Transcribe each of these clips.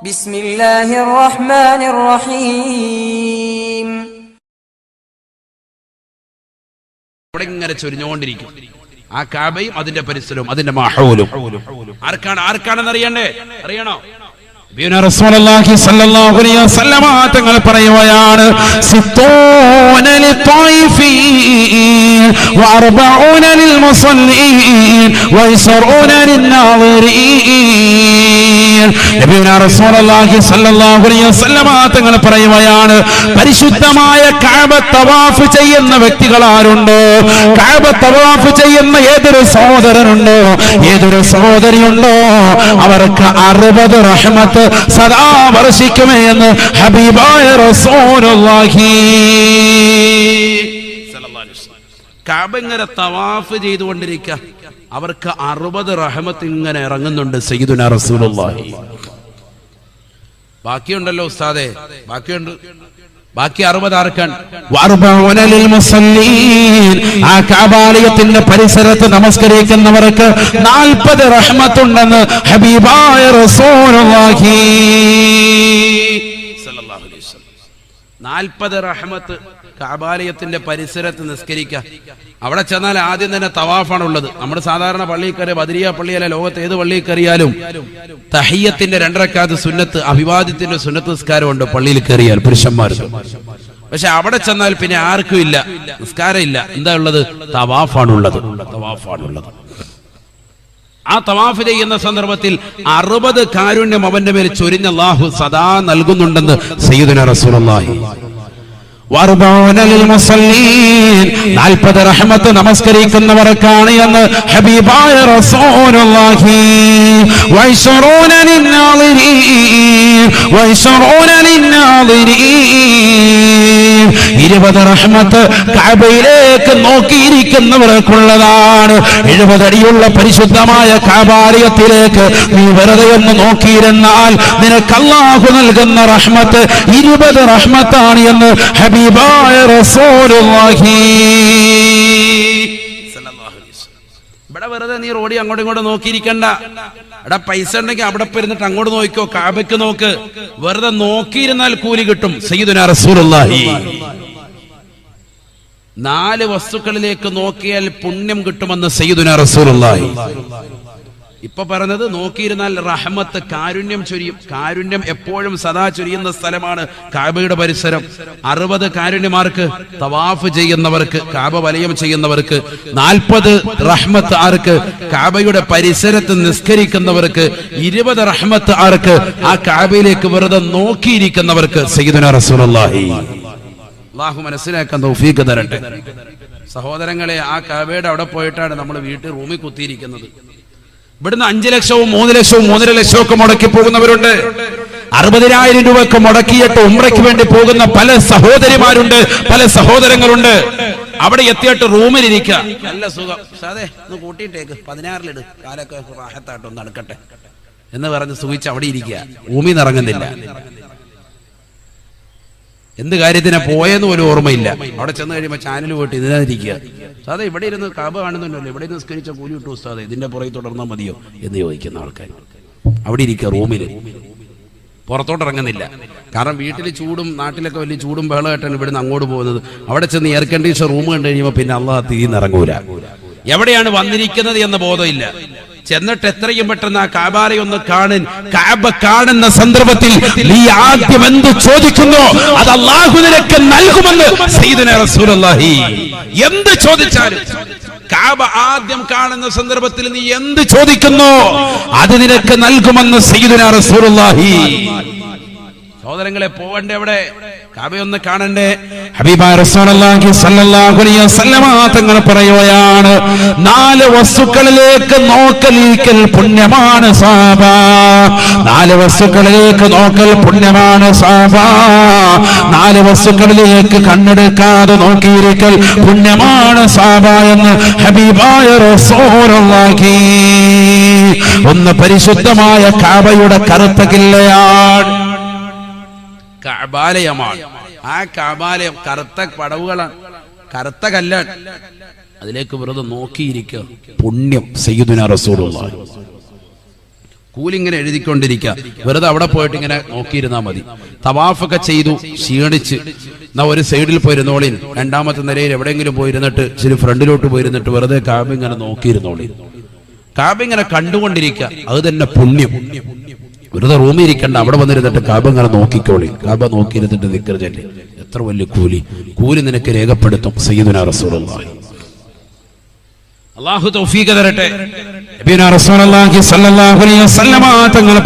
ബിസ്മില്ലാഹിർ റഹ്മാനിർ റഹീം ഇവിടെ ഇങ്ങനെ ചൊരിഞ്ഞുകൊണ്ടിരിക്കും. ആ കാബയും അതിന്റെ പരിസരവും അതിന്റെ മഹൂലും. ആർക്കാണ് ആർക്കാണെന്ന് അറിയണ്ടേ? അറിയണോ? തങ്ങൾ പറയുകയാണ് സിത്തോനൽ തങ്ങൾ പറയുകയാണ് പരിശുദ്ധമായ കഅബ തവാഫ് ചെയ്യുന്ന വ്യക്തികൾ ആരുണ്ടോ? കഅബ തവാഫ് ചെയ്യുന്ന ഏതൊരു സഹോദരനുണ്ടോ? ഏതൊരു സഹോദരിയുണ്ടോ? അവർക്ക് അറുപത് റഹ്മത്ത് സദാ വർഷിക്കുമേ എന്ന് ഹബീബായ റസൂലുള്ളാഹി കഅബ ഇങ്ങനെ തവാഫ് ചെയ്തുകൊണ്ടിരിക്കുക. അവർക്ക് അറുപത് റഹമത്ത് ഇങ്ങനെ ഇറങ്ങുന്നുണ്ട് സയ്യിദുന റസൂലുള്ളാഹി ബാക്കിയുണ്ടല്ലോ ഉസ്താദെ ബാക്കിയുണ്ട് ബാക്കി അറുപത് ആർക്കാണ്. ആ പരിസരത്ത് നമസ്കരിക്കുന്നവർക്ക് നാൽപ്പത് റഹ്മത്തുണ്ടെന്ന് ഹബീബായ റസൂലുള്ളാഹി സല്ലല്ലാഹു. നാൽപ്പത് റഹ്മത്ത് കാബാലയത്തിന്റെ പരിസരത്ത് നിസ്കരിക്ക. അവിടെ ചെന്നാൽ ആദ്യം തന്നെ തവാഫാണ് ഉള്ളത്. നമ്മുടെ സാധാരണ പള്ളിയിൽ കയറിയ ബദരിയ പള്ളിയല്ല ലോകത്ത് ഏത് പള്ളിയിൽ കയറിയാലും തഹിയത്തിന്റെ രണ്ടരക്കാത്ത് സുന്നത്ത് അഭിവാദ്യത്തിന്റെ സുന്നത്ത് നിസ്കാരം ഉണ്ട് പള്ളിയിൽ കയറിയാൽ പുരുഷന്മാർക്ക്. പക്ഷെ അവിടെ ചെന്നാൽ പിന്നെ ആർക്കും ഇല്ല. നിസ്കാരം ഇല്ല. എന്താ ഉള്ളത്? തവാഫാണുള്ളത് തവാഫാണുള്ളത് ആ തവാഫ് ചെയ്യുന്ന സന്ദർഭത്തിൽ അറുപത് കാരുണ്യം അവന്റെ മേൽ ചൊരിഞ്ഞ അള്ളാഹു സദാ നൽകുന്നുണ്ടെന്ന് സയ്യിദുന റസൂലുള്ളാഹി. നാൽപ്പത് റഹ്മത്ത് നമസ്കരിക്കുന്നവർക്കാണ് എന്ന് ഹബീബായ റസൂലുള്ളാഹി വൈശറൂന ലിന്നാളിരീൻ വൈശറൂന ലിന്നാളിരീൻ ഇരുപത് റഹ്മത്ത് കാബയിലേക്ക് നോക്കിയിരിക്കുന്നവർക്കുള്ളതാണ്. എഴുപതടിയുള്ള പരിശുദ്ധമായ കാബാലയത്തിലേക്ക് നീ വെറുതെ ഒന്ന് നോക്കിയിരുന്നാൽ നിനക്ക് നൽകുന്ന റഹ്മത്ത് ഇരുപത് റഹ്മത്താണ് എന്ന് ഹബീബായ റസൂലുള്ളാഹി. ഇവിടെ വെറുതെ നീ റോഡി അങ്ങോട്ടും ഇങ്ങോട്ടും നോക്കിയിരിക്കണ്ട. എടാ പൈസ ഉണ്ടെങ്കിൽ അവിടെ പെരുന്നിട്ട് അങ്ങോട്ട് നോക്കിക്കോ കാബയ്ക്ക് നോക്ക്. വെറുതെ നോക്കിയിരുന്നാൽ കൂലി കിട്ടും. സയ്യിദുനാ റസൂലുള്ളാഹി. നാല് വസ്തുക്കളിലേക്ക് നോക്കിയാൽ പുണ്യം കിട്ടുമെന്ന് സയ്യിദുന റസൂലുള്ളാഹി. ഇപ്പൊ പറഞ്ഞത് നോക്കിയിരുന്നാൽ റഹ്മത്ത് കാരുണ്യം ചൊരിയും. കാരുണ്യം എപ്പോഴും സദാ ചൊരിയുന്ന സ്ഥലമാണ് കാബയുടെ പരിസരം. അറുപത് കാരുണ്യമാർക്ക് തവാഫ് ചെയ്യുന്നവർക്ക് കാബ വലയം ചെയ്യുന്നവർക്ക് നാൽപ്പത് റഹ്മത്ത് ആർക്ക് കാബയുടെ പരിസരത്ത് നിസ്കരിക്കുന്നവർക്ക് ഇരുപത് റഹ്മത്ത് ആർക്ക് ആ കാബയിലേക്ക് വെറുതെ നോക്കിയിരിക്കുന്നവർക്ക് റസൂലുള്ളാഹി. മനസ്സിലാക്കാൻ തൗഫീഖ് തരട്ടെ. സഹോദരങ്ങളെ ആ കാബയുടെ അവിടെ പോയിട്ടാണ് നമ്മൾ വീട്ടിൽ റൂമിൽ കുത്തിയിരിക്കുന്നത്. ഇവിടുന്ന് അഞ്ചു ലക്ഷവും മൂന്ന് ലക്ഷവും മൂന്നര ലക്ഷവും ഒക്കെ മുടക്കി പോകുന്നവരുണ്ട്. അറുപതിനായിരം രൂപയ്ക്ക് മുടക്കിയിട്ട് ഉമ്രയ്ക്ക് വേണ്ടി പോകുന്ന പല സഹോദരിമാരുണ്ട് പല സഹോദരങ്ങളുണ്ട്. അവിടെ എത്തിയിട്ട് റൂമിലിരിക്കുക. നല്ല സുഖം. സാധേ ഒന്ന് കൂട്ടിയിട്ടേക്ക്. പതിനാറിലിട്. കാലൊക്കെ റാഹത്തായിട്ട് ഒന്ന് അടുക്കട്ടെ എന്ന് പറഞ്ഞ് സുഖിച്ച് അവിടെ ഇരിക്കുക. ഭൂമി നിറങ്ങുന്നില്ല എന്ത് കാര്യത്തിനാ പോയെന്ന് പോലും ഓർമ്മയില്ല. അവിടെ ചെന്ന് കഴിയുമ്പോൾ ചാനൽ പോയിട്ട് ഇതിനകത്തിരിക്കുക സാധേ ഇവിടെ ഇരുന്ന് കാബ് കാണുന്നുണ്ടല്ലോ. ഇവിടെ നിസ്കരിച്ച സ്കരിച്ച കൂലി കിട്ടും ഉസ്താദെ ഇതിന്റെ പുറകെ തുടർന്നാൽ മതിയോ എന്ന് ചോദിക്കുന്ന ആൾക്കാർ. അവിടെ ഇരിക്കുക റൂമിൽ പുറത്തോട്ട് ഇറങ്ങുന്നില്ല. കാരണം വീട്ടിൽ ചൂടും നാട്ടിലൊക്കെ വലിയ ചൂടും ബഹളമായിട്ടാണ് ഇവിടുന്ന് അങ്ങോട്ട് പോകുന്നത്. അവിടെ ചെന്ന് എയർ കണ്ടീഷൻ റൂം കണ്ടു കഴിയുമ്പോൾ പിന്നെ അള്ളാഹ് തീന്ന് ഇറങ്ങൂല എവിടെയാണ് വന്നിരിക്കുന്നത് എന്ന ബോധമില്ല. ചെന്നിട്ട് എത്രയും പെട്ടെന്ന് ആ കാബാലയെ ഒന്ന് കാണൻ കാബ കാണുന്ന സന്ദർഭത്തിൽ നീ ആദ്യം എന്ത് ചോദിക്കുന്നു? അത് അള്ളാഹു നിനക്ക് നൽകുമെന്ന് റസൂലുള്ളാഹി. എന്ത് ചോദിച്ചാലും കാബ ആദ്യം കാണുന്ന സന്ദർഭത്തിൽ നീ എന്ത് ചോദിക്കുന്നു? അത് നിനക്ക് നൽകുമെന്ന് സയ്യിദുനാ റസൂലുള്ളാഹി. സഹോദരങ്ങളെ പോവണ്ടേ അവിടെ? കാബയൊന്ന് കാണണ്ടേ? തങ്ങൾ പറയുകയാണ് നാല് വസ്തുക്കളിലേക്ക് നോക്കലീക്കൽ പുണ്യമാണ് സാബ. നാല് വസ്തുക്കളിലേക്ക് നോക്കൽ പുണ്യമാണ് സാബ. നാല് വസ്തുക്കളിലേക്ക് കണ്ണെടുക്കാതെ നോക്കിയിരിക്കൽ പുണ്യമാണ് സാബ എന്ന് ഹബീബായ റസൂലുള്ളാഹി. ഒന്ന് പരിശുദ്ധമായ കാബയുടെ കറുത്ത കില്ലയാണ്. കഅബാലയമാണ്. ആ കബാലയം കറുത്ത പടവുകളാണ് കറുത്ത കല്ലാണ്. അതിലേക്ക് വെറുതെ നോക്കിയിരിക്കുക പുണ്യം സയ്യിദുന റസൂലുള്ളാഹി കൂലിങ്ങനെ എഴുതിക്കൊണ്ടിരിക്കുക വെറുതെ അവിടെ പോയിട്ട് ഇങ്ങനെ നോക്കിയിരുന്നാൽ മതി. തവാഫൊക്കെ ചെയ്തു ക്ഷീണിച്ച്. എന്നാ ഒരു സൈഡിൽ പോയിരുന്നോളിൻ രണ്ടാമത്തെ നിലയിൽ എവിടെയെങ്കിലും പോയിരുന്നിട്ട് ഇച്ചിരി ഫ്രണ്ടിലോട്ട് പോയിരുന്നിട്ട് വെറുതെ കാബ ഇങ്ങനെ നോക്കിയിരുന്നോളിൻ കാബ ഇങ്ങനെ കണ്ടുകൊണ്ടിരിക്കുക അത് തന്നെ പുണ്യം. വെറുതെ റൂമിൽ ഇരിക്കണ്ട അവിടെ വന്നിരുന്നിട്ട് കാബ ഇങ്ങനെ നോക്കിക്കോളി. കാബ നോക്കിയിരുന്നിട്ട് ദിക്കർ ചൊല്ലി. എത്ര വലിയ കൂലി. കൂലി നിനക്ക് രേഖപ്പെടുത്തും സയ്യിദുന റസൂലുള്ളാഹി. അള്ളാഹു തൗഫീഖ് തരട്ടെ. തങ്ങൾ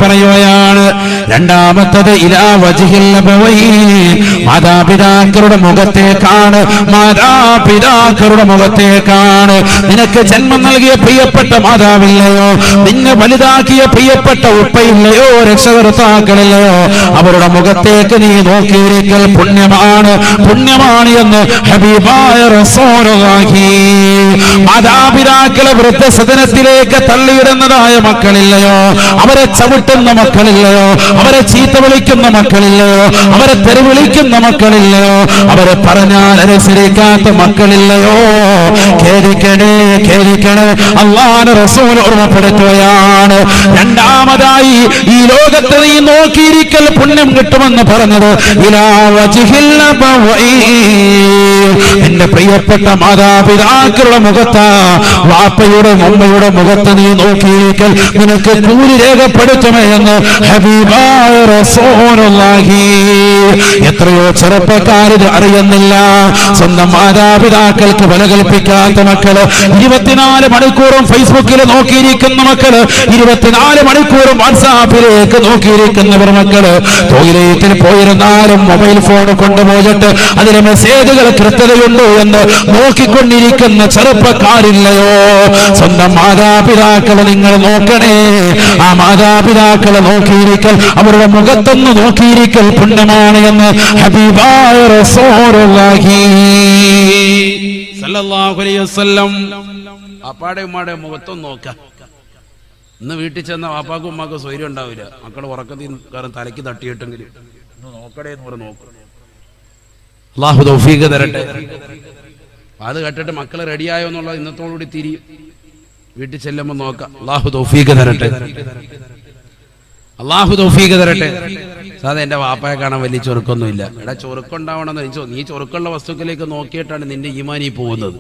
മാതാപിതാക്കളുടെ മുഖത്തേക്കാണ് മാതാപിതാക്കളുടെ മുഖത്തേക്കാണ്. നിനക്ക് ജന്മം നൽകിയ പ്രിയപ്പെട്ട മാതാവില്ലയോ? നിന്നെ വലുതാക്കിയ പ്രിയപ്പെട്ട ഉപ്പയില്ലയോ? രക്ഷകർത്താക്കളില്ലയോ? അവരുടെ മുഖത്തേക്ക് നീ നോക്കിയിരിക്കൽ പുണ്യമാണ് പുണ്യമാണ് എന്ന് ഹബീബായ മാതാപിതാക്കളെ വൃദ്ധസദനത്തിലേക്ക് തള്ളിയിടുന്നതായ മക്കളില്ലയോ? അവരെ ചവിട്ടുന്ന മക്കളില്ലയോ? അവരെ ചീത്ത വിളിക്കുന്ന മക്കളില്ലയോ? അവരെ തെരുവിളിക്കുന്ന മക്കളില്ലയോ? അവരെ പറഞ്ഞാൽ അനുസരിക്കാത്ത മക്കളില്ലയോ? ഖേദിക്കണേ ഖേദിക്കണേ. അള്ളാഹ് റസൂൽ ഓർമ്മപ്പെടുത്തുകയാണ്. രണ്ടാമതായി ഈ ലോകത്ത് നീ നോക്കിയിരിക്കൽ പുണ്യം കിട്ടുമെന്ന് പറഞ്ഞത്. എന്റെ പ്രിയപ്പെട്ട മാതാപിതാക്കളുടെ മുഖത്ത് വാപ്പയുടെ ഉമ്മയുടെ മുഖത്ത് നീ നോക്കിയിരിക്കൽ നിനക്ക് കൂലി രേഖപ്പെടുത്തുമേ എന്ന് എത്രയോ ചെറുപ്പക്കാരിത് അറിയുന്നില്ല. സ്വന്തം മാതാപിതാക്കൾക്ക് വില കൽപ്പിക്കാത്ത മക്കൾ ഇരുപത്തിനാല് മണിക്കൂറും ഫേസ്ബുക്കിൽ നോക്കിയിരിക്കുന്ന മക്കൾ ഇരുപത്തിനാല് മണിക്കൂറും വാട്സാപ്പിലേക്ക് നോക്കിയിരിക്കുന്നവർ മക്കൾ ടോയ്ലറ്റിൽ പോയിരുന്നാലും മൊബൈൽ ഫോൺ കൊണ്ടുപോയിട്ട് അതിലെ മെസ്സേജുകൾ കൃത്യതയുണ്ടോ എന്ന് നോക്കിക്കൊണ്ടിരിക്കുന്ന ചെറുപ്പക്കാരില്ലയോ? സ്വന്തം മാതാപിതാക്കളെ നിങ്ങൾ നോക്കണേ. ആ മാതാപിതാക്കളെ നോക്കിയിരിക്കൽ അവരുടെ മുഖത്തൊന്ന് നോക്കിയിരിക്കൽ പുണ്യമാണ് എന്ന് ഹബീബായ റസൂലുള്ളാഹി അലൈഹി വസല്ലം. അപ്പാടെ ഉമ്മാടെ മുഖത്തൊന്ന് നോക്കാം. ഇന്ന് വീട്ടിൽ ചെന്ന വാപ്പാക്കും ഉമ്മാക്കും സ്വൈര്യം ഉണ്ടാവില്ല. മക്കളെ ഉറക്കത്തിൽ കാരണം തലയ്ക്ക് തട്ടിയിട്ടെങ്കിലും ഒന്ന് നോക്കടേ എന്ന് പറഞ്ഞ് നോക്കും. അള്ളാഹു തൗഫീഖ് തരട്ടെ. അത് കേട്ടിട്ട് മക്കൾ റെഡിയായോ എന്നുള്ളത് ഇന്നത്തോടുകൂടി തിരിയും. വീട്ടിൽ ചെല്ലുമ്പോൾ നോക്കാം. അള്ളാഹു തൗഫീഖ് തരട്ടെ. അള്ളാഹു തൗഫീഖ് തരട്ടെ. സാധാ എന്റെ വാപ്പയെ കാണാൻ വലിയ ചൊറുക്കൊന്നുമില്ല. എടാ ചൊറുക്കുണ്ടാവണമെന്ന് നീ ചൊ- നീ ചൊറുക്കുള്ള വസ്തുക്കളിലേക്ക് നോക്കിയിട്ടാണ് നിന്റെ ഈമാനി പോകുന്നത്.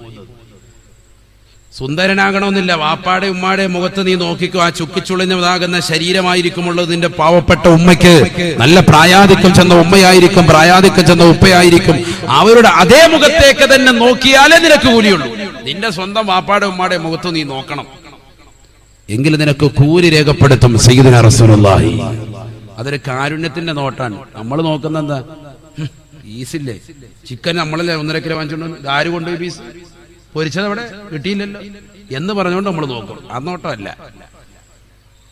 സുന്ദരനാകണമെന്നില്ല. വാപ്പാടെ ഉമ്മാടെ മുഖത്ത് നീ നോക്കിക്കോ. ആ ചുക്കിച്ചുളിഞ്ഞതാകുന്ന ശരീരമായിരിക്കുമുള്ളത് നിന്റെ പാവപ്പെട്ട ഉമ്മയ്ക്ക്. നല്ല പ്രായാധിക്യം ചെന്ന ഉമ്മയായിരിക്കും പ്രായാധിക്യം ചെന്ന ഉപ്പയായിരിക്കും. അവരുടെ അതേ മുഖത്തേക്ക് തന്നെ നോക്കിയാലേ നിനക്ക് കൂലിയുള്ളൂ. നിന്റെ സ്വന്തം വാപ്പാടെ ഉമ്മാടെ മുഖത്ത് നീ നോക്കണം. എങ്കിലും നിനക്ക് കൂലി രേഖപ്പെടുത്തും സയ്യിദുന റസൂലുള്ളാഹി. അതൊരു കാരുണ്യത്തിന്റെ നോട്ടാണ്. നമ്മൾ നോക്കുന്ന എന്താ പീസില്ലേ? ചിക്കൻ നമ്മളല്ലേ ഒന്നര കിലോ വാങ്ങിച്ചോണ്ട് ആര് കൊണ്ടുപോയി പീസ്? പൊരിച്ചത് അവിടെ കിട്ടിയില്ലല്ലോ. എന്ന് പറഞ്ഞുകൊണ്ട് നമ്മൾ നോക്കും. ആ നോട്ടമല്ല.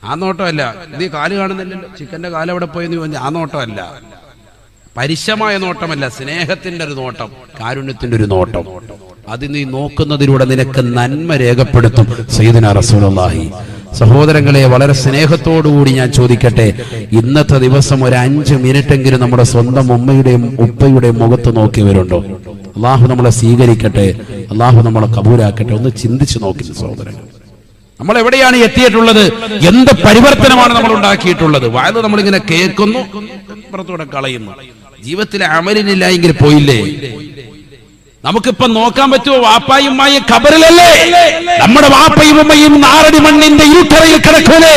ആ നോട്ടമല്ല. നീ കാൽ കാണുന്നില്ലല്ലോ. ചിക്കന്റെ കാൽ അവിടെ പോയി നീ പറഞ്ഞു ആ നോട്ടമല്ല. പരിശമായ നോട്ടമല്ല സ്നേഹത്തിന്റെ ഒരു നോട്ടം കാരുണ്യത്തിന്റെ ഒരു നോട്ടം. അത് നീ നോക്കുന്നതിലൂടെ നിനക്ക് നന്മ രേഖപ്പെടുത്തും. സയ്യിദുന റസൂലുള്ളാഹി. സഹോദരങ്ങളെ വളരെ സ്നേഹത്തോടുകൂടി ഞാൻ ചോദിക്കട്ടെ ഇന്നത്തെ ദിവസം ഒരു അഞ്ച് മിനിറ്റെങ്കിലും നമ്മുടെ സ്വന്തം ഉമ്മയുടെയും ഉപ്പയുടെയും മുഖത്ത് നോക്കിയവരുണ്ടോ അള്ളാഹു നമ്മളെ സ്വീകരിക്കട്ടെ അള്ളാഹു നമ്മളെ കബൂരാക്കട്ടെ ഒന്ന് ചിന്തിച്ചു നോക്കി സഹോദരങ്ങൾ നമ്മൾ എവിടെയാണ് എത്തിയിട്ടുള്ളത്? എന്ത് പരിവർത്തനമാണ് നമ്മൾ ഉണ്ടാക്കിയിട്ടുള്ളത്? വായത് നമ്മളിങ്ങനെ കേൾക്കുന്നു കളയുന്നു. ജീവിതത്തിലെ അമലിനില്ല എങ്കിൽ പോയില്ലേ? നമുക്കിപ്പം നോക്കാൻ പറ്റുമോ വാപ്പായും ഉമ്മായും ഖബറിലല്ലേ? നമ്മുടെ വാപ്പയും ഉമ്മയും നാരടി മണ്ണിന്റെ ഇരുട്ടറയിൽ കിടക്കൂലേ?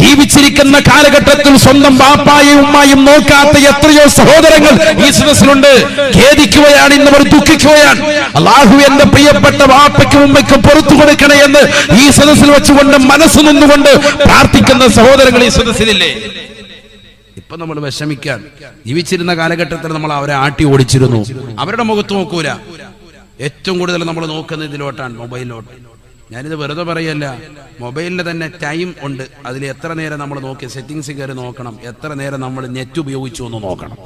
ജീവിച്ചിരിക്കുന്ന കാലഘട്ടത്തിൽ സ്വന്തം വാപ്പായും ഉമ്മായും നോക്കാത്ത എത്രയോ സഹോദരങ്ങൾ ഈ സദസ്സിലുണ്ട് ഖേദിക്കുകയാണ് ഇന്നവർ ദുഃഖിക്കുകയാണ്. അള്ളാഹു എന്റെ പ്രിയപ്പെട്ട വാപ്പയ്ക്കും ഉമ്മയ്ക്കും പുറത്തു കൊടുക്കണേ എന്ന് ഈ സദസ്സിൽ വെച്ചുകൊണ്ട് മനസ്സ് നിന്നുകൊണ്ട് പ്രാർത്ഥിക്കുന്ന സഹോദരങ്ങൾ ഈ സദസ്സിലില്ലേ? ഇപ്പൊ നമ്മൾ വിഷമിക്കാൻ. ജീവിച്ചിരുന്ന കാലഘട്ടത്തിൽ നമ്മൾ അവരെ ആട്ടി ഓടിച്ചിരുന്നു. അവരുടെ മുഖത്ത് നോക്കൂല. ഏറ്റവും കൂടുതൽ നമ്മൾ നോക്കുന്നത് ഇതിലോട്ടാണ് മൊബൈലിലോട്ട്. ഞാനിത് വെറുതെ പറയല്ല. മൊബൈലിൽ തന്നെ ടൈം ഉണ്ട്. അതിൽ എത്ര നേരം നമ്മൾ നോക്കി സെറ്റിങ്സ് കയറി നോക്കണം. എത്ര നേരം നമ്മൾ നെറ്റ് ഉപയോഗിച്ചു എന്ന് നോക്കണം.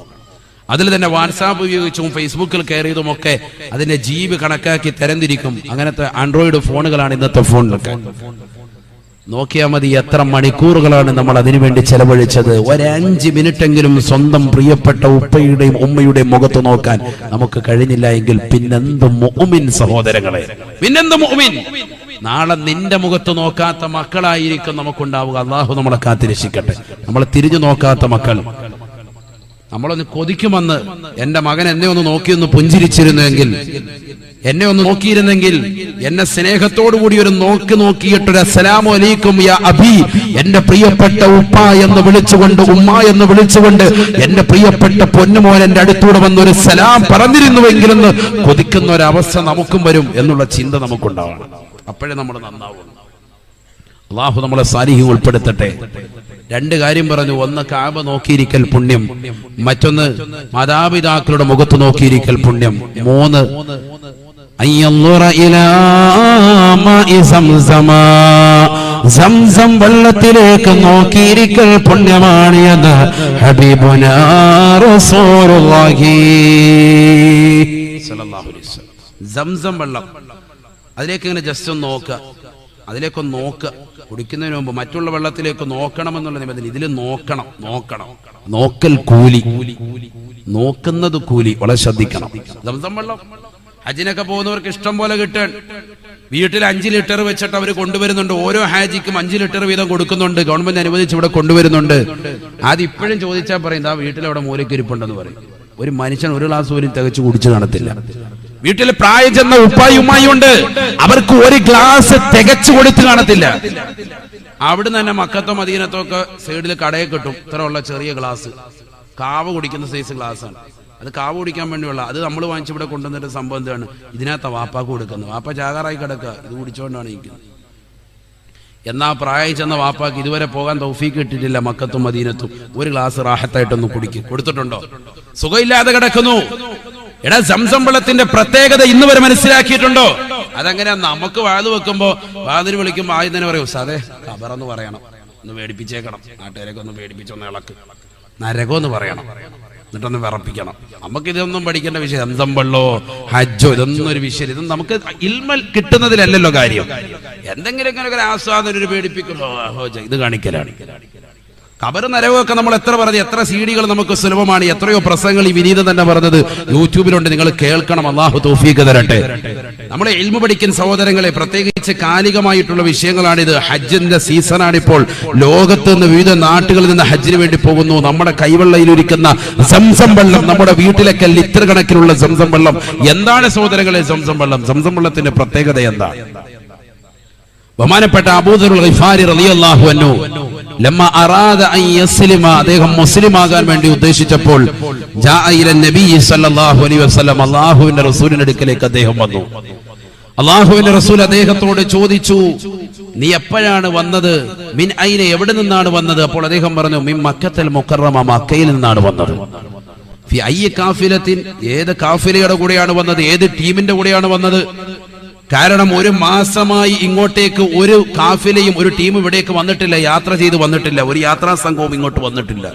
അതിൽ തന്നെ വാട്സാപ്പ് ഉപയോഗിച്ചും ഫേസ്ബുക്കിൽ കയറിയതും ഒക്കെ അതിന്റെ ജീവി കണക്കാക്കി തരംതിരിക്കും. അങ്ങനത്തെ ആൻഡ്രോയിഡ് ഫോണുകളാണ് ഇന്നത്തെ ഫോണിലൊക്കെ. നോക്കിയാൽ മതി എത്ര മണിക്കൂറുകളാണ് നമ്മൾ അതിനുവേണ്ടി ചെലവഴിച്ചത്? ഒരഞ്ച് മിനിറ്റെങ്കിലും സ്വന്തം പ്രിയപ്പെട്ട ഉപ്പയുടെയും ഉമ്മയുടെയും മുഖത്ത് നോക്കാൻ നമുക്ക് കഴിഞ്ഞില്ല എങ്കിൽ പിന്നെന്ത് സഹോദരങ്ങളെ? പിന്നെന്ത് മുഅ്മിൻ? നാളെ നിന്റെ മുഖത്ത് നോക്കാത്ത മക്കളായിരിക്കും നമുക്കുണ്ടാവുക. അള്ളാഹു നമ്മളെ കാത്തിരക്ഷിക്കട്ടെ. നമ്മൾ തിരിഞ്ഞു നോക്കാത്ത മക്കൾ. നമ്മളൊന്ന് കൊതിക്കുമെന്ന് എന്റെ മകൻ എന്നെ ഒന്ന് നോക്കിയൊന്ന് പുഞ്ചിരിച്ചിരുന്നുവെങ്കിൽ എന്നെ ഒന്ന് നോക്കിയിരുന്നെങ്കിൽ എന്നെ സ്നേഹത്തോടുകൂടി ഒരു നോക്ക് നോക്കിയിട്ടൊരു അസ്സലാമു അലൈക്കും യാ അബി എന്റെ പ്രിയപ്പെട്ട ഉപ്പ എന്ന് വിളിച്ചുകൊണ്ട് ഉമ്മ എന്ന് വിളിച്ചുകൊണ്ട് എന്റെ പ്രിയപ്പെട്ട പൊന്നുമോൻ എന്റെ അടുത്തൂടെ വന്ന് ഒരു സലാം പറഞ്ഞിരുന്നുവെങ്കിലെന്ന് കൊതിക്കുന്ന ഒരവസ്ഥ നമുക്കും വരും എന്നുള്ള ചിന്ത നമുക്കുണ്ടാവണം. അപ്പോഴേ നമ്മൾ നന്നാവും. അള്ളാഹു നമ്മളെ സാലിഹ്യം ഉൾപ്പെടുത്തട്ടെ. രണ്ട് കാര്യം പറഞ്ഞു. ഒന്ന് കാബ നോക്കിയിരിക്കൽ പുണ്യം. മറ്റൊന്ന് മാതാപിതാക്കളുടെ മുഖത്ത് നോക്കിയിരിക്കൽ പുണ്യം. മൂന്ന് സംസം വെള്ളത്തിലേക്ക് നോക്കിയിരിക്കൽ പുണ്യമാണ് എന്ന് ഹബീബുന റസൂലുള്ളാഹി. സ്വല്ലല്ലാഹു അലൈഹി വസല്ലം. സംസം വെള്ളം. അതിലേക്ക് ഇങ്ങനെ ജസ്റ്റ് ഒന്ന് നോക്കുക. അതിലേക്കൊന്ന് നോക്കുക. കുടിക്കുന്നതിന് മുമ്പ് മറ്റുള്ള വെള്ളത്തിലേക്ക് നോക്കണം എന്നുള്ള നിബന്ധന ഇതിൽ നോക്കണം. നോക്കണം. നോക്കൽ കൂലി. നോക്കുന്നത് കൂലി. വളരെ ശ്രദ്ധിക്കണം. സംസം വെള്ളം. ഹജ്ജിനൊക്കെ പോകുന്നവർക്ക് ഇഷ്ടം പോലെ കിട്ടണം വീട്ടിൽ അഞ്ച് ലിറ്റർ വെച്ചിട്ട് അവർ കൊണ്ടുവരുന്നുണ്ട്. ഓരോ ഹാജിക്കും അഞ്ച് ലിറ്റർ വീതം കൊടുക്കുന്നുണ്ട്. ഗവൺമെന്റ് അനുവദിച്ച് ഇവിടെ കൊണ്ടുവരുന്നുണ്ട്. അത് ഇപ്പോഴും ചോദിച്ചാൽ പറയും ആ വീട്ടിൽ അവിടെ മൂലക്കിരിപ്പുണ്ടെന്ന് പറയും. ഒരു മനുഷ്യൻ ഒരു ഗ്ലാസ് പോലും തികച്ചു കുടിച്ചു നടത്തില്ല. വീട്ടിൽ പ്രായം ചെന്ന ഉപ്പായുമായുണ്ട് അവർക്ക് ഒരു ഗ്ലാസ് തികച്ചു കൊടുത്തു കാണത്തില്ല അവിടുന്ന് തന്നെ മക്കത്തോ മദീനത്തോ ഒക്കെ സൈഡിൽ കടയിൽ കിട്ടും. ഇത്ര ഉള്ള ചെറിയ ഗ്ലാസ്. കാവ് കുടിക്കുന്ന സൈസ് ഗ്ലാസ് ആണ് അത് കാവ് കുടിക്കാൻ വേണ്ടിയുള്ള അത് നമ്മൾ വാങ്ങിച്ച് ഇവിടെ കൊണ്ടുവന്നിട്ട് സംഭവം എന്താണ്? ഇതിനകത്ത് വാപ്പാക്ക് കൊടുക്കുന്നത്. വാപ്പ ചാകാറായി കിടക്കുക. ഇത് കുടിച്ചുകൊണ്ടാണ് ഇരിക്കുന്നത്. എന്നാ പ്രായം ചെന്ന വാപ്പാക്ക് ഇതുവരെ പോകാൻ തൗഫീക്ക് കിട്ടിയിട്ടില്ല മക്കത്തും മദീനത്തും. ഒരു ഗ്ലാസ് റാഹത്തായിട്ടൊന്ന് കുടിക്കും. കൊടുത്തിട്ടുണ്ടോ? സുഖമില്ലാതെ കിടക്കുന്നു. എടാ സംസം വെള്ളത്തിന്റെ പ്രത്യേകത ഇന്ന് വരെ മനസ്സിലാക്കിയിട്ടുണ്ടോ? അതങ്ങനെ നമുക്ക് വാത് വെക്കുമ്പോ വാതിന് വിളിക്കുമ്പോ ആദ്യം തന്നെ പറയൂ സാറേ കബറെന്ന് പറയണം. ഒന്ന് പേടിപ്പിച്ചേക്കണം. നാട്ടുകാരൊക്കെ ഒന്ന് പേടിപ്പിച്ചൊന്ന് ഇളക്ക്. നരകം എന്ന് പറയണം. എന്നിട്ടൊന്ന് വിറപ്പിക്കണം. നമുക്ക് ഇതൊന്നും പഠിക്കേണ്ട വിഷയം എന്തം വെള്ളോ ഹജ്ജോ ഇതൊന്നും ഒരു വിഷയം ഇതൊന്നും നമുക്ക് ഇൽമൽ കിട്ടുന്നതിലല്ലല്ലോ കാര്യം. എന്തെങ്കിലും ഇങ്ങനെ ഒരു ആസ്വാദനം ഒരു പേടിപ്പിക്കുന്നു ആഹോ, ഇത് കാണിക്കലാണ്. കബറ് നരകമൊക്കെ നമ്മൾ എത്ര പറഞ്ഞു എത്ര സീഡികൾ നമുക്ക് സുലഭമാണ് എത്രയോ പ്രസംഗങ്ങൾ ഈ വിനീതം തന്നെ പറഞ്ഞത്. യൂട്യൂബിലുണ്ട് നിങ്ങൾ കേൾക്കണം അള്ളാഹു തൗഫീഖ് തരട്ടെ. നമ്മളെ എൽമ പഠിക്കുന്ന സഹോദരങ്ങളെ പ്രത്യേകിച്ച് കാലികമായിട്ടുള്ള വിഷയങ്ങളാണിത്. ഹജ്ജിന്റെ സീസണാണിപ്പോൾ. ലോകത്ത് നിന്ന് വിവിധ നാട്ടുകളിൽ നിന്ന് ഹജ്ജിന് വേണ്ടി പോകുന്നു. നമ്മുടെ കൈവെള്ളയിലൊരുക്കുന്ന സംസം വെള്ളം നമ്മുടെ വീട്ടിലൊക്കെ ലിറ്റർ കണക്കിലുള്ള സംസം വെള്ളം. എന്താണ് സഹോദരങ്ങളെ സംസം വെള്ളം? സംസം വെള്ളത്തിന്റെ പ്രത്യേകത എന്താ? ബഹുമാനപ്പെട്ട അബൂദർ റളിയല്ലാഹു അൻഹു. ലമ്മ അറാദ അൻ യസ്ലിമ. അദ്ദേഹം മുസ്ലിമാകാൻ വേണ്ടി ഉദ്ദേശിച്ചപ്പോൾ നബി സല്ലല്ലാഹു അലൈഹി വസല്ലം അല്ലാഹുവിന്റെ റസൂലിന്റെ അടുക്കലേക്ക് അദ്ദേഹം വന്നു. അള്ളാഹുവിന്റെ റസൂൽ അദ്ദേഹത്തോട് ചോദിച്ചു നീ എപ്പോഴാണ് വന്നത്? മിൻ ഐന? എവിടെ നിന്നാണ് വന്നത്? അപ്പോൾ അദ്ദേഹം പറഞ്ഞു മിൻ മക്കത്തൽ മുക്കറമ മക്കയിൽ നിന്നാണ് വന്നത്. ഫി അയ്യ ഏത് കാഫിലയുടെ കൂടെയാണ് വന്നത്? ഏത് ടീമിന്റെ കൂടെയാണ് വന്നത്? കാരണം ഒരു മാസമായി ഇങ്ങോട്ടേക്ക് ഒരു കാഫിലയും ഒരു ടീം ഇവിടേക്ക് വന്നിട്ടില്ല യാത്ര ചെയ്ത് വന്നിട്ടില്ല ഒരു യാത്രാ സംഘവും ഇങ്ങോട്ട് വന്നിട്ടില്ല.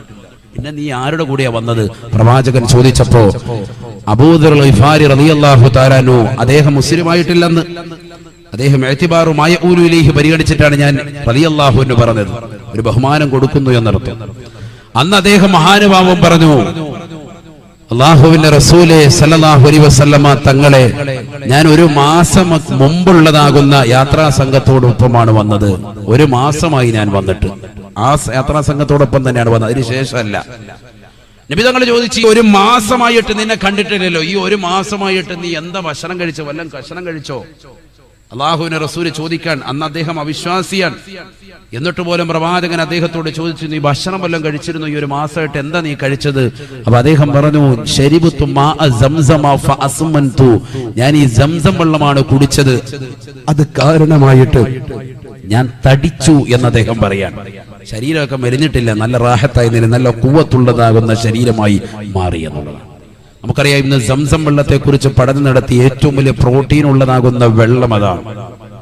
പിന്നെ നീ ആരുടെ കൂടെയാ വന്നത്? പ്രവാചകൻ ചോദിച്ചപ്പോ അബൂദർ റളിയല്ലാഹു അദ്ദേഹം മുസ്ലിമായിട്ടില്ലെന്ന്. അദ്ദേഹം എഴുത്തിബാറുമായ ഊരുവിലേക്ക് പരിഗണിച്ചിട്ടാണ് ഞാൻ റളിയല്ലാഹു എന്ന് പറഞ്ഞത്. ഒരു ബഹുമാനം കൊടുക്കുന്നു എന്നർത്ഥം. അന്ന് അദ്ദേഹം മഹാനുഭാവം പറഞ്ഞു അള്ളാഹുവിന്റെ റസൂലെ സല്ലല്ലാഹു അലൈഹി വസല്ലമ തങ്ങളെ ഞാൻ ഒരു മാസം മുമ്പുള്ളതാകുന്ന യാത്രാ സംഘത്തോടൊപ്പമാണ് വന്നത്. ഒരു മാസമായി ഞാൻ വന്നിട്ട്. ആ യാത്രാ സംഘത്തോടൊപ്പം തന്നെയാണ് വന്നത്. അതിന് ശേഷമല്ല. നബി തങ്ങൾ ചോദിച്ചു "ഈ ഒരു മാസമായിട്ട് നിന്നെ കണ്ടിട്ടില്ലല്ലോ. ഈ ഒരു മാസമായിട്ട് നീ എന്താ ഭക്ഷണം കഴിച്ചോ? വല്ലതും ഭക്ഷണം കഴിച്ചോ? അള്ളാഹുവിനെ റസൂൽ ചോദിക്കാൻ അന്ന് അദ്ദേഹം അവിശ്വാസിയാണ്. എന്നിട്ട് പോലും പ്രവാചകൻ അദ്ദേഹത്തോട് ചോദിച്ചു നീ ഭക്ഷണം വല്ലതും കഴിച്ചിരുന്നു? ഈ ഒരു മാസമായിട്ട് എന്താ നീ കഴിച്ചത്? അപ്പൊ അദ്ദേഹം പറഞ്ഞു. ഞാൻ ഈ സംസം വെള്ളമാണ് കുടിച്ചത്. അത് കാരണമായിട്ട് ഞാൻ തടിച്ചു എന്ന് അദ്ദേഹം പറയാൻ. ശരീരമൊക്കെ മെലിഞ്ഞിട്ടില്ല നല്ല റാഹത്തായി നില നല്ല കൂവത്തുള്ളതാകുന്ന ശരീരമായി മാറി എന്നുള്ളതാണ് നമുക്കറിയാം ഇന്ന് സംസം വെള്ളത്തെ കുറിച്ച് പഠനം നടത്തി ഏറ്റവും വലിയ പ്രോട്ടീൻ ഉള്ളതാകുന്ന വെള്ളം അതാണ്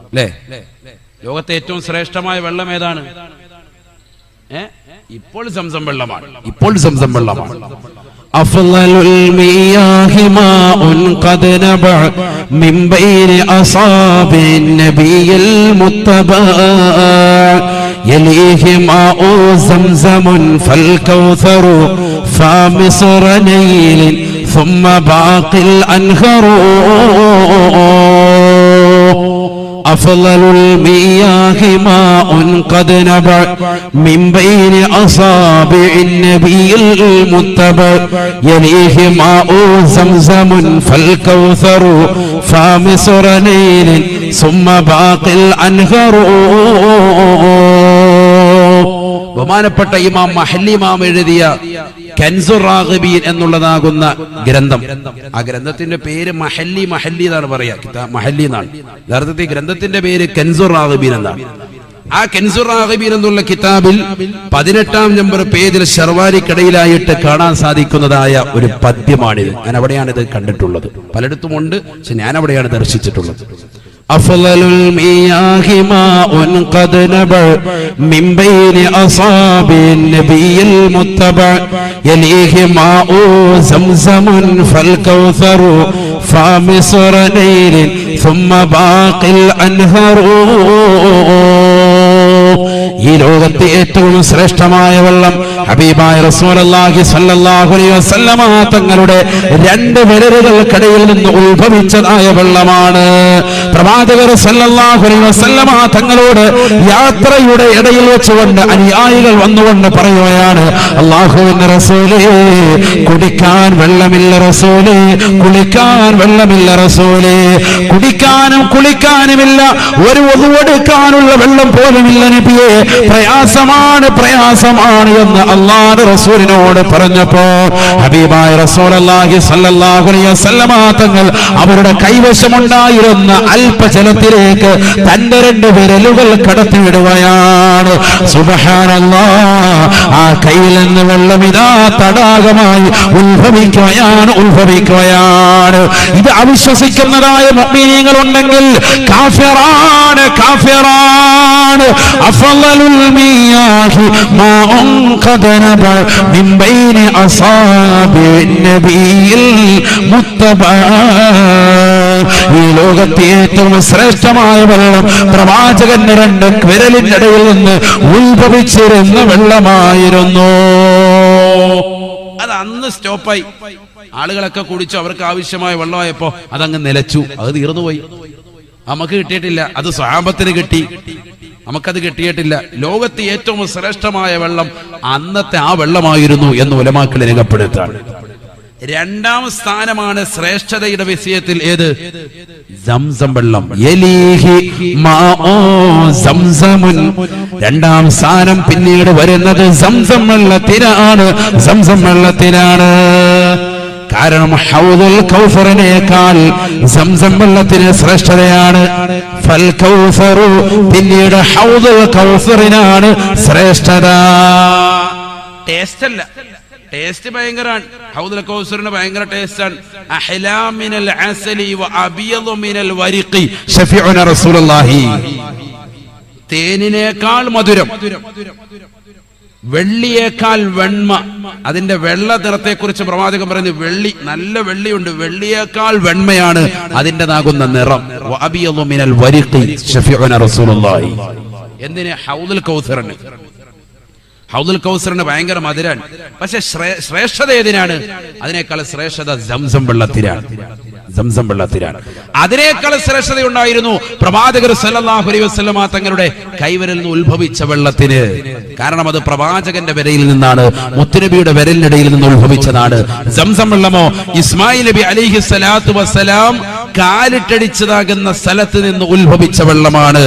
അല്ലേ ലോകത്തെ ഏറ്റവും ശ്രേഷ്ഠമായ വെള്ളം ഏതാണ് ഏ ഇപ്പോൾ സംസം വെള്ളമാണ് ഇപ്പോൾ സംസം വെള്ളമാണ് أفضل المياه ماء قد نبع من بين أصابع النبي المتبع يليه ماء زمزم فالكوثر فمصر نيل ثم باقي الأنهر أفضل المياه ماء قد نبع من بين أصابع النبي المتبع. يليه ماء زمزم فالكوثر فامصر نيل. ثم باقي الأنهر ബഹുമാനപ്പെട്ട ഇമാം മഹല്ലി ഇമാം എഴുതിയ കൻസുർ റാഗിബീൻ എന്നുള്ളതാകുന്ന ഗ്രന്ഥം. ആ ഗ്രന്ഥത്തിന്റെ പേര് മഹല്ലി മഹല്ലി എന്നാണ് പറയാ മഹല്ലി എന്നാണ്. യഥാർത്ഥത്തിൽ ഗ്രന്ഥത്തിന്റെ പേര് കൻസുർ റാഗിബീൻ എന്നാണ്. ആ കൻസുർ റാഗിബീൻ എന്നുള്ള കിതാബിൽ പതിനെട്ടാം നമ്പർ പേജിൽ ഷർവാരിക്കടയിലായിട്ട് കാണാൻ സാധിക്കുന്നതായ ഒരു പദ്യമാണിത്. ഞാൻ അവിടെയാണ് ഇത് കണ്ടിട്ടുള്ളത്. പലയിടത്തും ഉണ്ട് പക്ഷെ ഞാൻ അവിടെയാണ് ദർശിച്ചിട്ടുള്ളത്. أفضل المياه ماء قد نبع من بين أصابع النبي المتبع يليه ماء زمزم فالكوثر فامصر نيل ثم باقي الأنهر ഈ ലോകത്തെ ഏറ്റവും ശ്രേഷ്ഠമായ വെള്ളം ഹബീബായ റസൂലുള്ളാഹി സല്ലല്ലാഹു അലൈഹി വസല്ലമ തങ്ങളുടെ രണ്ട് വിരലുകൾക്കിടയിൽ നിന്ന് ഉത്ഭവിച്ചതായ വെള്ളമാണ്. പ്രവാചകർ സല്ലല്ലാഹു അലൈഹി വസല്ലമ തങ്ങളോട് യാത്രയുടെ ഇടയിൽ വെച്ചുകൊണ്ട് അനുയായികൾ വന്നുകൊണ്ട് പറയുകയാണ് അള്ളാഹുവിന്റെ റസൂലേ കുടിക്കാൻ വെള്ളമില്ല റസൂലേ കുളിക്കാൻ വെള്ളമില്ല റസൂലേ കുടിക്കാനും കുളിക്കാനുമില്ല ഒരു ഒതുവെടുക്കാനുള്ള വെള്ളം പോലുമില്ല നബിയെ പ്രയാസമാണ് പ്രയാസമാണ് എന്ന് അള്ളാഹ് റസൂലിനോട് പറഞ്ഞപ്പോ ഹബീബായ അലൈഹി വസല്ലമ തങ്ങൾ അവരുടെ കൈവശമുണ്ടായിരുന്ന അല്പജലത്തിലേക്ക് തന്റെ രണ്ട് വിരലുകൾ കടത്തിവിടുകയാണ്. സുബ്ഹാനല്ലാ ആ കയ്യിൽ നിന്ന് വെള്ളം ഇതാ തടാകമായി ഉത്ഭവിക്കുകയാണ് ഉത്ഭവിക്കുകയാണ്. ഇത് അവിശ്വസിക്കുന്നതായ മുഅ്മിനീങ്ങൾ ഉണ്ടെങ്കിൽ കാഫിറാണ് കാഫിറാണ്. മിയാഹി മാഉൻ من بين أصابع النبي المتبع ഈ ലോകത്തെ ഏറ്റവും ശ്രേഷ്ഠമായ വെള്ളം പ്രവാചകൻ രണ്ട് വിരലിന്റെ ഇടയിൽ നിന്ന് ഉത്ഭവിച്ചിരുന്ന വെള്ളമായിരുന്നു. അത് അന്ന് സ്റ്റോപ്പായി. ആളുകളൊക്കെ കുടിച്ചു അവർക്ക് ആവശ്യമായ വെള്ളമായപ്പോ അതങ്ങ് നിലച്ചു. അത് തീർന്നുപോയി. നമുക്ക് കിട്ടിയിട്ടില്ല അത് സ്വാമ്പത്തിന് കിട്ടി. നമുക്കത് കിട്ടിയിട്ടില്ല. ലോകത്ത് ഏറ്റവും ശ്രേഷ്ഠമായ വെള്ളം അന്നത്തെ ആ വെള്ളമായിരുന്നു എന്ന് ഉലമാക്കൾ രേഖപ്പെടുത്താണ് രണ്ടാം സ്ഥാനമാണ് ശ്രേഷ്ഠതയുടെ വിഷയത്തിൽ ഏത്? സംസം വെള്ളം. രണ്ടാം സ്ഥാനം പിന്നീട് വരുന്നത് സംസം വെള്ളത്തിനാണ് സംസം വെള്ളത്തിനാണ് കാരണം ഹൗദുൽ കൗഫറിനേക്കാൾ സംസം വെള്ളത്തിന് ശ്രേഷ്ഠതയാണ്. ഫൽ കൗസറു പിന്നീട് ഹൗദുൽ കൗഫറിനാണ് ശ്രേഷ്ഠത. ടേസ്റ്റ് അല്ല ടേസ്റ്റ് ഭയങ്കരാണ്. ഹൗദുൽ കൗസറിന് ഭയങ്കര ടേസ്റ്റാണ്. അഹ്ലാമിനൽ അസലി വ അബിയദു മിനൽ വരിഖി. ഷഫീഉന റസൂലുള്ളാഹി. തേനിനേക്കാൾ മധുരം. വെള്ളിയേക്കാൾ വെണ്മ. അതിന്റെ വെള്ള നിറത്തെ കുറിച്ച് പ്രവാചകൻ പറയുന്നു വെള്ളി നല്ല വെള്ളിയുണ്ട്. വെള്ളിയേക്കാൾ വെണ്മയാണ് അതിന്റെ നാകുന്ന നിറം എന്തിന്? ഹൗദുൽ കൗസറിന്. ഭയങ്കര മധുരാണ്. പക്ഷെ ശ്രേ- ശ്രേഷ്ഠത ഏതിനാണ്? അതിനേക്കാൾ ശ്രേഷ്ഠത സംസം വെള്ളത്തിനാണ് സംസം വെള്ളത്തിനാണ് അതിനേക്കാൾ ശ്രേഷ്ഠതയുണ്ടായിരുന്നു പ്രവാചകർ സല്ലല്ലാഹു അലൈഹി വസല്ലമ തങ്ങളുടെ കൈവരിൽ നിന്ന് ഉത്ഭവിച്ച വെള്ളത്തിന്. കാരണം അത് പ്രവാചകന്റെ വരയിൽ നിന്നാണ് മുത്തുനബിയുടെ വിരലിനിടയിൽ നിന്ന് ഉത്ഭവിച്ചതാണ്. സംസം വെള്ളമോ ഇസ്മായിൽ നബി അലൈഹി സ്വലാത്തു വസ്സലാം കാലിട്ടടിച്ചതാകുന്ന സ്ഥലത്ത് നിന്ന് ഉത്ഭവിച്ച വെള്ളമാണ്.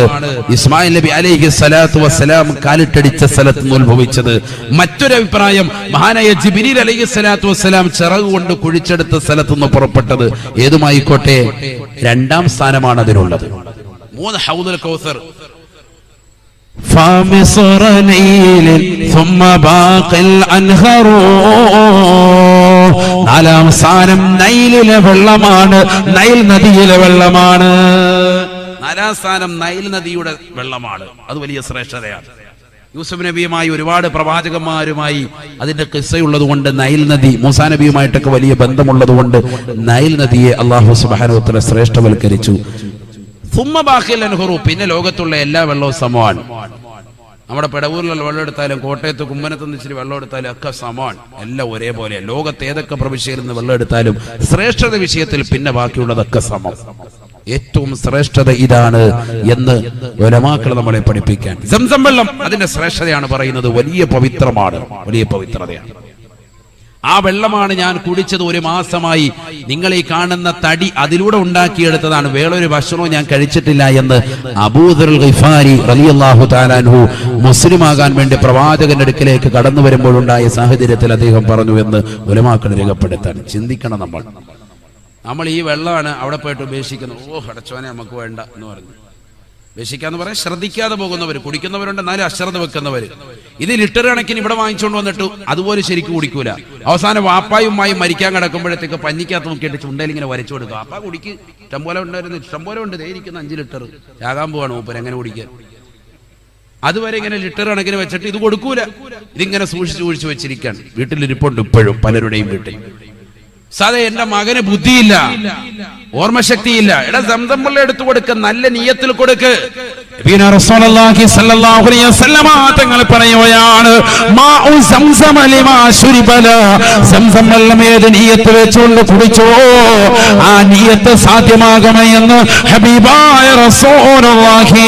ഇസ്മായിൽ നബി അലിഹി സലാത്തു വസ്സലാം കാലിട്ടടിച്ച സ്ഥലത്ത് നിന്ന് ഉത്ഭവിച്ചത്. മറ്റൊരു അഭിപ്രായം മഹാനായ ജിബിരിൽ അലിഹി സലാത്തു വസ്സലാം ചിറക് കൊണ്ട് കുഴിച്ചെടുത്ത സ്ഥലത്ത് നിന്ന് പുറപ്പെട്ടത്. ഏതുമായിക്കോട്ടെ രണ്ടാം സ്ഥാനമാണ് അതിനുള്ളത് മൂന്ന് ഹൗദുൽ കൗസർ فمصر نيل ثم باقي الأنهر നാലാം സ്ഥാനം നൈലിലെ വെള്ളമാണ് നൈൽ നദിയിലെ വെള്ളമാണ് നാലാം സ്ഥാനം നൈൽ നദിയുടെ വെള്ളമാണ് അത് വലിയ ശ്രേഷ്ഠതയാണ് യൂസുഫ് നബിയുമായി ഒരുപാട് പ്രവാചകന്മാരുമായി അതിന്റെ കിസ്സയുള്ളത് കൊണ്ട് നൈൽ നദി മൂസാ നബിയുമായിട്ടൊക്കെ വലിയ ബന്ധമുള്ളത് കൊണ്ട് നൈൽ നദിയെ അള്ളാഹു സുബാനോത്തര ശ്രേഷ്ഠവൽക്കരിച്ചു. സുമ്മ ബാക്കിൽ നെഹ്റു പിന്നെ ലോകത്തുള്ള എല്ലാ വെള്ളവും സമമാണ്. നമ്മുടെ പെടവൂരിലുള്ള വെള്ളം എടുത്താലും കോട്ടയത്ത് കുമ്മനത്ത് ഇച്ചിരി വെള്ളം എടുത്താലും ഒക്കെ സമാണ് എല്ലാം ഒരേപോലെ ലോകത്ത് ഏതൊക്കെ പ്രവിശ്യയിൽ നിന്ന് വെള്ളം എടുത്താലും ശ്രേഷ്ഠത വിഷയത്തിൽ പിന്നെ ബാക്കിയുള്ളതൊക്കെ സമം. ഏറ്റവും ശ്രേഷ്ഠത ഇതാണ് എന്ന് ഒലമാക്കൾ നമ്മളെ പഠിപ്പിക്കാൻ. സംസം വെള്ളം അതിന്റെ ശ്രേഷ്ഠതയാണ് പറയുന്നത് വലിയ പവിത്രമാണ്. വലിയ പവിത്രതയാണ്. ആ വെള്ളമാണ് ഞാൻ കുടിച്ചത് ഒരു മാസമായി. നിങ്ങൾ ഈ കാണുന്ന തടി അതിലൂടെ ഉണ്ടാക്കിയെടുത്തതാണ്. വേറൊരു ഭക്ഷണവും ഞാൻ കഴിച്ചിട്ടില്ല എന്ന് അബൂദുൽ ഗിഫാരി ആകാൻ വേണ്ടി പ്രവാചകന്റെ അടുക്കിലേക്ക് കടന്നു വരുമ്പോഴുണ്ടായ സാഹചര്യത്തിൽ അദ്ദേഹം പറഞ്ഞു എന്ന് ഉലമാക്കൾ രേഖപ്പെടുത്താൻ ചിന്തിക്കണം നമ്മൾ. നമ്മൾ ഈ വെള്ളമാണ് അവിടെ പോയിട്ട് ഉപേക്ഷിക്കുന്നത്. ഓ അടച്ചോനെ നമുക്ക് വേണ്ട എന്ന് പറഞ്ഞു. ഉപേക്ഷിക്കാന്ന് പറയാൻ ശ്രദ്ധിക്കാതെ പോകുന്നവർ കുടിക്കുന്നവരുണ്ട് എന്നാലും അശ്രദ്ധ വെക്കുന്നവർ ഇത് ലിറ്റർ കണക്കിന് ഇവിടെ വാങ്ങിച്ചുകൊണ്ട് വന്നിട്ട് അതുപോലെ ശരിക്കും കുടിക്കൂല. അവസാനം വാപ്പായുമായി മരിക്കാൻ കിടക്കുമ്പോഴത്തേക്ക് പഞ്ഞിക്കകത്ത് നോക്കിയിട്ട് ചുണ്ടയിൽ ഇങ്ങനെ വരച്ചു കൊടുക്കുക വാപ്പ കുടിക്ക്. ഇഷ്ടംപോലെ ഉണ്ടായിരുന്നു. ഇഷ്ടംപോലെ ഉണ്ട്. ഇരിക്കുന്ന അഞ്ച് ലിറ്റർ. ചാകാൻ പോവാണ് മൂപ്പര് എങ്ങനെ കുടിക്കാൻ? അതുവരെ ഇങ്ങനെ ലിറ്റർ കണക്കിന് വെച്ചിട്ട് ഇത് കൊടുക്കൂല. ഇതിങ്ങനെ സൂക്ഷിച്ചു സൂക്ഷിച്ചു വെച്ചിരിക്കാൻ വീട്ടിലിരിപ്പുണ്ട് ഇപ്പോഴും പലരുടെയും വീട്ടിൽ. സാധേ എന്റെ മകന് ബുദ്ധിയില്ല. ഓർമ്മശക്തിയില്ല. എടാ സംതം പിള്ള എടുത്തു കൊടുക്ക നല്ല നീയത്തിൽ കൊടുക്ക്. തങ്ങൾ വെച്ചുകൊണ്ട് കുടിച്ചോ? ആ നിയത്ത് സാധ്യമാകണേ ഹബീബായ റസൂലുള്ളാഹി.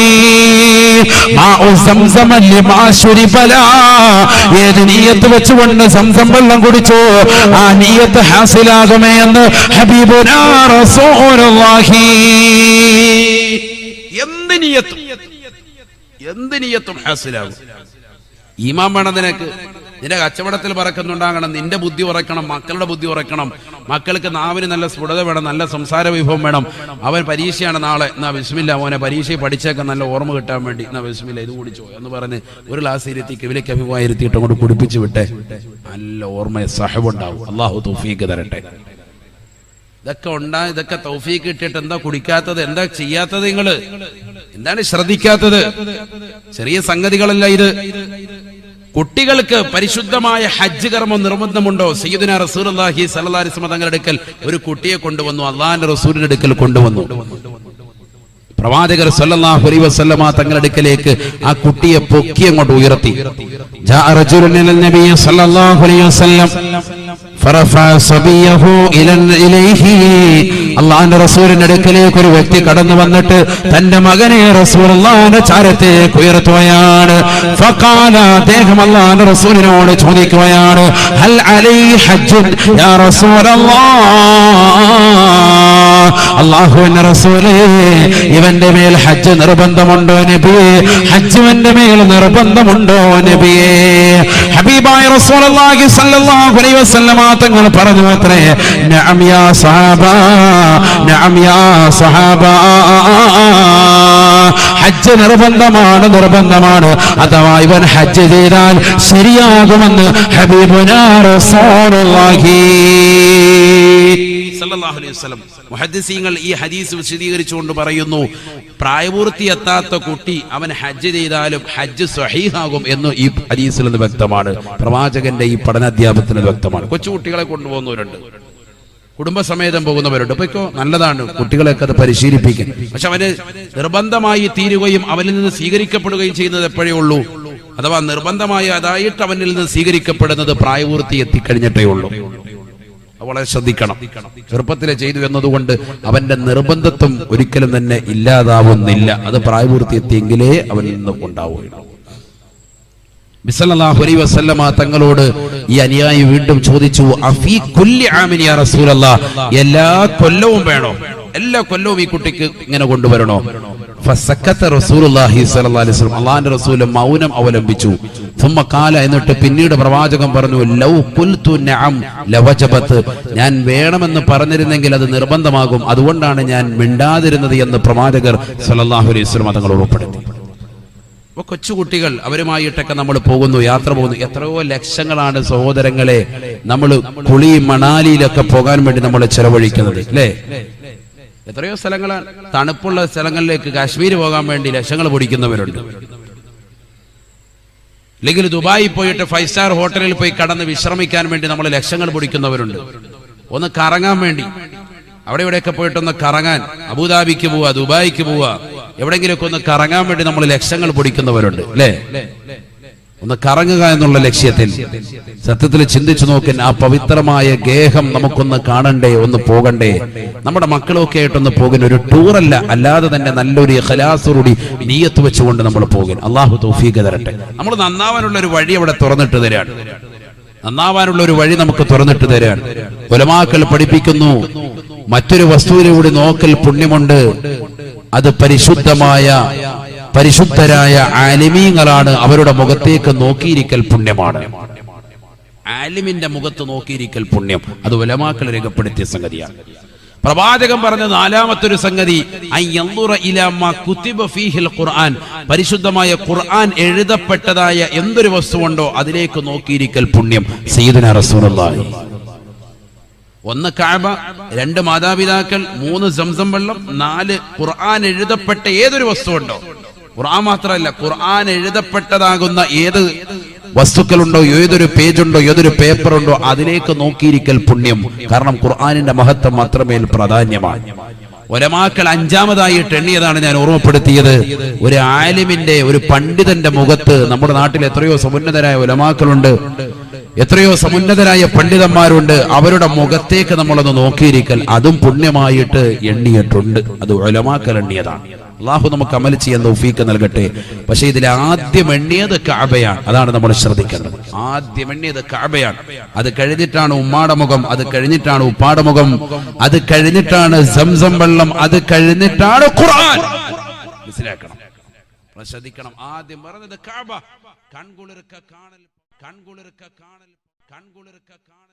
ഏത് വെച്ചുകൊണ്ട് സംസം വെള്ളം കുടിച്ചോ? ആ ഹബീബുനാ റസൂലുള്ളാഹി. എന്ത് നീയത്തും? എന്ത് ഹാസിലാകും? ഈമാൻ വേണം നിനക്ക്? നിന്റെ കച്ചവടത്തിൽ പറക്കുന്നുണ്ടാകണം നിന്റെ ബുദ്ധി ഉറക്കണം മക്കളുടെ ബുദ്ധി ഉറക്കണം മക്കൾക്ക് നാവിന് നല്ല സ്ഫുടത വേണം നല്ല സംസാര വിഭവം വേണം. അവൻ പരീക്ഷയാണ് നാളെ. എന്നാ വിസ്മില്ല അവനെ പരീക്ഷ പഠിച്ചേക്കാൻ നല്ല ഓർമ്മ കിട്ടാൻ വേണ്ടി. എന്നാ വിസ്മില്ല ഇത് കുടിച്ചോ എന്ന് പറഞ്ഞ് ഒരു ഗ്ലാസ് ഇരുത്തി കിവിലേക്ക് അഭിപ്രായം ഇരുത്തിയിട്ട് അങ്ങോട്ട് കുടിപ്പിച്ചു വിട്ടെ. നല്ല ഓർമ്മ സഹബുണ്ടാവും അള്ളാഹു തൗഫീക്ക് തരട്ടെ. ഇതൊക്കെ ഉണ്ടാ ഇതൊക്കെ തൗഫീക്ക് കിട്ടിയിട്ട് എന്താ കുടിക്കാത്തത്? എന്താ ചെയ്യാത്തത് നിങ്ങൾ? എന്താണ് ശ്രദ്ധിക്കാത്തത്? ചെറിയ സംഗതികളല്ല ഇത്. കുട്ടികൾക്ക് പരിശുദ്ധമായ ഹജ്ജ് കർമ്മം നിർബന്ധമുണ്ടോ? സയ്യിദിന റസൂലി സലഹ്ലിസ്മ തങ്ങളുടെ അടുക്കൽ ഒരു കുട്ടിയെ കൊണ്ടുവന്നു അള്ളാഹിന്റെ റസൂലിന്റെ അടുക്കൽ കൊണ്ടുവന്നു. പ്രവാചകർ സല്ലാഹുലി അലൈഹി വസല്ലമ തങ്ങളുടെ അടുക്കലേക്ക് ആ കുട്ടിയെ പൊക്കി അങ്ങോട്ട് ഉയർത്തി. ജാ അലൈഹി വസല്ലം. അള്ളാന്റെ റസൂലിന്റെ അടുക്കലേക്ക് ഒരു വ്യക്തി കടന്നു വന്നിട്ട് തന്റെ മകനെ റസൂൽ അള്ളാന്റെ ചാരത്തേക്ക് ഉയർത്തുകയാണ്. അദ്ദേഹം അല്ലാഹുവിന്റെ റസൂലിനോട് ചോദിക്കുകയാണ് ഹൽ അലൈ ഹജ്ജുൻ യാ റസൂലല്ലാ? റസൂലേ ഇവന്റെ മേൽ ഹജ്ജ് നിർബന്ധമുണ്ടോ നബിയെ ഹജ്ജുവിന്റെ മേൽ നിർബന്ധമുണ്ടോ നബിയെ ഹബീബായ റസൂലുള്ളാഹി അലൈഹി വസല്ലമ തങ്ങൾ പറഞ്ഞു അത്രേ നഅം യാ സഹാബ നഅം യാ സഹാബ ഹജ്ജ് നിർബന്ധമാണ് നിർബന്ധമാണ്. അഥവാ ഇവൻ ഹജ്ജ് ചെയ്താൽ ശരിയാകുമെന്ന് ഹബീബുനാ റസൂലുള്ളാഹി. സല്ലല്ലാഹു അലൈഹി വസല്ലം. മുഹദ്ദിസീങ്ങൾ ഈ ഹദീസ് വിശദീകരിച്ചുകൊണ്ട് പറയുന്നു പ്രായപൂർത്തി എത്താത്ത കുട്ടി അവൻ ഹജ്ജ് ചെയ്താലും ഹജ്ജ് സ്വഹീഹാകും എന്ന് ഈ ഹദീസിൽ നിന്ന് വ്യക്തമാണ്. പ്രവാചകന്റെ ഈ പഠനാധ്യാപനത്തിൽ വ്യക്തമാണ്. കൊച്ചുകുട്ടികളെ കൊണ്ടുപോകുന്നവരുണ്ട്. കുടുംബസമേതം പോകുന്നവരുണ്ട്. ഇപ്പൊ നല്ലതാണ്. കുട്ടികളെയൊക്കെ അത് പരിശീലിപ്പിക്കാൻ. പക്ഷെ അവന് നിർബന്ധമായി തീരുകയും അവനിൽ നിന്ന് സ്വീകരിക്കപ്പെടുകയും ചെയ്യുന്നത് എപ്പോഴേ ഉള്ളൂ? അഥവാ നിർബന്ധമായി അതായിട്ട് അവനിൽ നിന്ന് സ്വീകരിക്കപ്പെടുന്നത് പ്രായപൂർത്തി എത്തിക്കഴിഞ്ഞിട്ടേ ഉള്ളൂ. വളരെ ശ്രദ്ധിക്കണം. ചെറുപ്പത്തിലെ ചെയ്തു എന്നതുകൊണ്ട് അവന്റെ നിർബന്ധത്വം ഒരിക്കലും തന്നെ ഇല്ലാതാവുന്നില്ല. അത് പ്രായപൂർത്തി എത്തിയെങ്കിലേ അവനിൽ നിന്ന് ഉണ്ടാവുകയുള്ളൂ. വസല്ലമ തങ്ങളോട് ഈ അനുയായി വീണ്ടും ചോദിച്ചു അഫീ കുല്ലി എല്ലാ കൊല്ലവും വേണോ? എല്ലാ കൊല്ലവും ഈ കുട്ടിക്ക് ഇങ്ങനെ കൊണ്ടുവരണോ? അള്ളാന്റെ റസൂൽ മൗനം അവലംബിച്ചു. കാല എന്നിട്ട് പിന്നീട് പ്രവാചകം പറഞ്ഞു ലൗ കുൽത്തു നഅം ലവജബത്ത്. ഞാൻ വേണമെന്ന് പറഞ്ഞിരുന്നെങ്കിൽ അത് നിർബന്ധമാകും. അതുകൊണ്ടാണ് ഞാൻ മിണ്ടാതിരുന്നത് എന്ന് പ്രവാചകർ സല്ലല്ലാഹു അലൈഹി വസല്ലം തങ്ങൾ ഉൾപ്പെടുത്തി. അപ്പോൾ കൊച്ചുകുട്ടികൾ അവരുമായിട്ടൊക്കെ നമ്മൾ പോകുന്നു യാത്ര പോകുന്നു. എത്രയോ ലക്ഷങ്ങളാണ് സഹോദരങ്ങളെ നമ്മൾ കുളി മണാലിയിലൊക്കെ പോകാൻ വേണ്ടി നമ്മൾ ചെലവഴിക്കുന്നത് അല്ലേ? എത്രയോ സ്ഥലങ്ങളാണ്. തണുപ്പുള്ള സ്ഥലങ്ങളിലേക്ക് കാശ്മീർ പോകാൻ വേണ്ടി ലക്ഷങ്ങൾ പൊടിക്കുന്നവരുണ്ട്. അല്ലെങ്കിൽ ദുബായി പോയിട്ട് ഫൈവ് സ്റ്റാർ ഹോട്ടലിൽ പോയി കടന്ന് വിശ്രമിക്കാൻ വേണ്ടി നമ്മൾ ലക്ഷങ്ങൾ പൊടിക്കുന്നവരുണ്ട്. ഒന്ന് കറങ്ങാൻ വേണ്ടി. അവിടെ ഇവിടെയൊക്കെ പോയിട്ടൊന്ന് കറങ്ങാൻ. അബുദാബിക്ക് പോവാ ദുബായിക്ക് പോവാ. എവിടെങ്കിലുമൊക്കെ ഒന്ന് കറങ്ങാൻ വേണ്ടി നമ്മൾ ലക്ഷങ്ങൾ പൊടിക്കുന്നവരുണ്ട്. അല്ലേ? ഒന്ന് കറങ്ങുക എന്നുള്ള ലക്ഷ്യത്തിൽ സത്യത്തിൽ ചിന്തിച്ചു നോക്കാൻ ആ പവിത്രമായ ഗേഹം നമുക്കൊന്ന് കാണണ്ടേ ഒന്ന് പോകണ്ടേ. നമ്മുടെ മക്കളൊക്കെ ആയിട്ടൊന്ന് പോകുന്ന ഒരു ടൂറല്ല അല്ലാതെ തന്നെ നല്ലൊരു ഖലാസോടുകൂടി നീയത്ത് വെച്ചുകൊണ്ട് നമ്മൾ പോകും അള്ളാഹു തൗഫീഖ് തരട്ടെ. നമ്മൾ നന്നാവാനുള്ള ഒരു വഴി അവിടെ തുറന്നിട്ട് തരാണ്. നന്നാവാനുള്ള ഒരു വഴി നമുക്ക് തുറന്നിട്ട് തരാണ്. ഉലമാക്കൾ പഠിപ്പിക്കുന്നു മറ്റൊരു വസ്തുവിലൂടെ നോക്കൽ പുണ്യമുണ്ട്. അത് പരിശുദ്ധമായ പരിശുദ്ധരായ ആലിമീങ്ങളാണ് അവരുടെ മുഖത്തേക്ക് നോക്കിയിരിക്കൽ പുണ്യമാണ്. ആലിമിന്റെ മുഖത്ത് നോക്കിയിരിക്കൽ പുണ്യം. അത് ഉലമാക്കൾ രേഖപ്പെടുത്തിയ സംഗതിയാണ്. പ്രവാചകൻ പറഞ്ഞ നാലാമത്തെ ഒരു സംഗതി ഖുർആൻ. പരിശുദ്ധമായ ഖുർആൻ എഴുതപ്പെട്ടതായ എന്തൊരു വസ്തുവുണ്ടോ അതിലേക്ക് നോക്കിയിരിക്കൽ പുണ്യം. റസൂലുള്ളാഹി. ഒന്ന് കാബ രണ്ട് മാതാപിതാക്കൾ മൂന്ന് സംസം വെള്ളം നാല് ഖുർആൻ എഴുതപ്പെട്ട ഏതൊരു വസ്തുവുണ്ടോ ഖുർആൻ മാത്രമല്ല ഖുർആൻ എഴുതപ്പെട്ടതാകുന്ന ഏത് വസ്തുക്കളുണ്ടോ ഏതൊരു പേജുണ്ടോ ഏതൊരു പേപ്പർ ഉണ്ടോ അതിലേക്ക് നോക്കിയിരിക്കൽ പുണ്യം. കാരണം ഖുർആനിന്റെ മഹത്വം മാത്രമേ പ്രാധാന്യമാണ്. ഒരമാക്കൾ അഞ്ചാമതായിട്ട് എണ്ണിയതാണ് ഞാൻ ഓർമ്മപ്പെടുത്തിയത്. ഒരു ആലിമിന്റെ ഒരു പണ്ഡിതന്റെ മുഖത്ത് നമ്മുടെ നാട്ടിൽ എത്രയോ സമുന്നതരായ ഒലമാക്കളുണ്ട്. എത്രയോ സമുന്നതരായ പണ്ഡിതന്മാരുണ്ട്. അവരുടെ മുഖത്തേക്ക് നമ്മളൊന്ന് നോക്കിയിരിക്കൽ അതും പുണ്യമായിട്ട് എണ്ണിയിട്ടുണ്ട്. അത് ഒലമാക്കൽ എണ്ണിയതാണ്. അള്ളാഹു നമുക്ക് അമൽ ചെയ്യാൻ തൗഫീക്ക് നൽകട്ടെ. പക്ഷെ ഇതിൽ ആദ്യം എണ്ണിയത് കാബയാണ്. അതാണ് നമ്മൾ ശ്രദ്ധിക്കേണ്ടത്. ആദ്യം എണ്ണിയത് കാബയാണ്. അത് കഴിഞ്ഞിട്ടാണ് ഉമ്മാടെ മുഖം അത് കഴിഞ്ഞിട്ടാണ് ഉപ്പാടെ മുഖം അത് കഴിഞ്ഞിട്ടാണ് സംസം വെള്ളം അത് കഴിഞ്ഞിട്ടാണ് ഖുർആൻ. മനസ്സിലാക്കണം? ശ്രദ്ധിക്കണം. ആദ്യം പറഞ്ഞത് കാബ. കൺകുളിർക്ക കാണൽ കൺകുളിർക്ക കാണൽ കൺകുളിർക്ക കാണൽ.